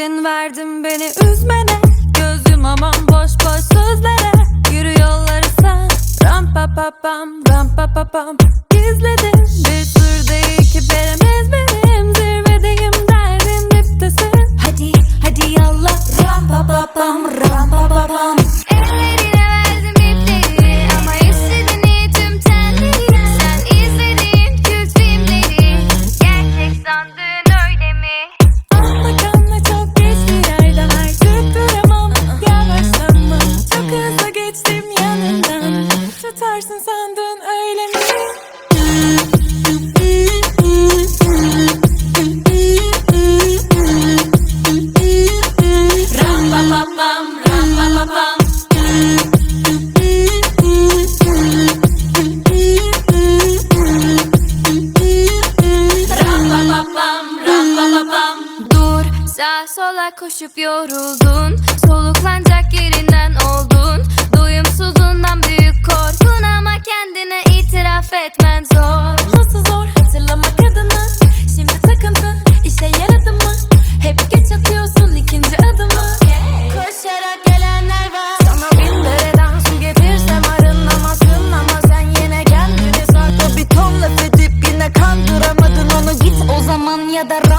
İzin verdim beni üzmene. Gözüm aman boş boş sözlere. Yürü yolları sen. Ram pa pa pam ram pa pa pam. Gizledim pam pam ram pam pam pam Dur sağ sola koşup yoruldun. Soluklanacak yeri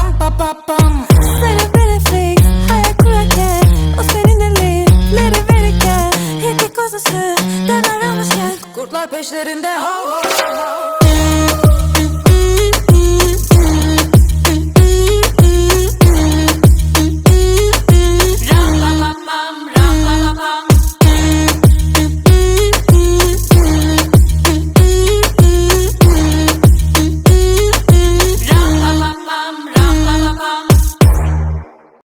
Bam bam bam bam Sarı benefix Hayal kurarken O senin elleri verirken Yedi kozası Döner almışken Kurtlar peşlerinde ho ho ho.